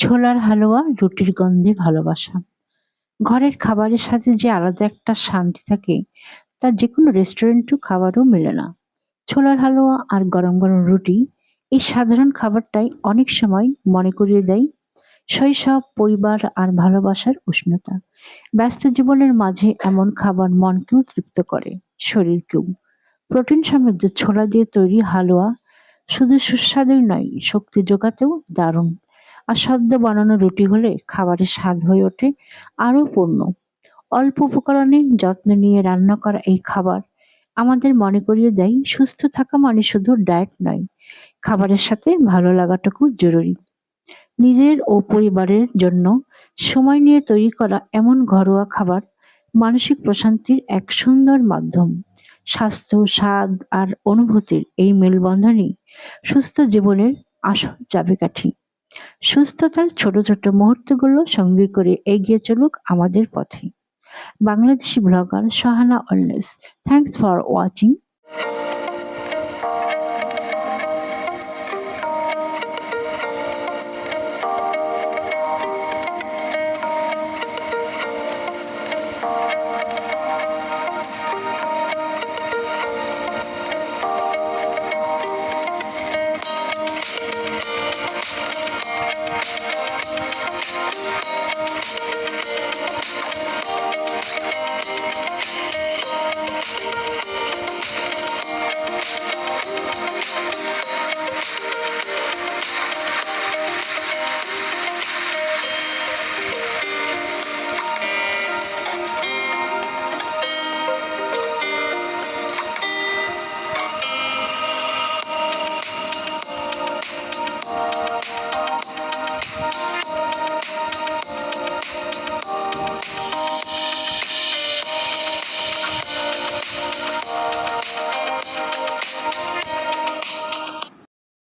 ছোলার হালুয়া, রুটির গন্ধে ভালোবাসা। ঘরের খাবারের সাথে যে আলাদা একটা শান্তি থাকে তা যে কোনো রেস্টুরেন্টও খাবারও মেলে না। ছোলার হালুয়া আর গরম গরম রুটি, এই সাধারণ খাবারটাই অনেক সময় মনে করিয়ে দেয় শৈশব, পরিবার আর ভালোবাসার উষ্ণতা। ব্যস্ত জীবনের মাঝে এমন খাবার মনকেও তৃপ্ত করে, শরীরকেও। প্রোটিন সমৃদ্ধ ছোলা দিয়ে তৈরি হালুয়া শুধু সুস্বাদুই নয়, শক্তি যোগাতেও দারুণ। আর বানানো রুটি হলে খাবারের স্বাদ হয়ে ওঠে আরও পূর্ণ। অল্প উপকরণে যত্ন নিয়ে রান্না করা এই খাবার আমাদের মনে করিয়ে দেয়, সুস্থ থাকা মানে শুধু ডায়েট নয়, খাবারের সাথে ভালো লাগাটুকু জরুরি। নিজের ও পরিবারের জন্য সময় নিয়ে তৈরি করা এমন ঘরোয়া খাবার মানসিক প্রশান্তির এক সুন্দর মাধ্যম। স্বাস্থ্য, স্বাদ আর অনুভূতির এই মেলবন্ধনই সুস্থ জীবনের আসল চাবিকাঠি। সুস্থতার ছোট ছোট মুহূর্তগুলো সঙ্গে করে এগিয়ে চলুক আমাদের পথে। Bangladeshi blogger Sahana অলনেস thanks for watching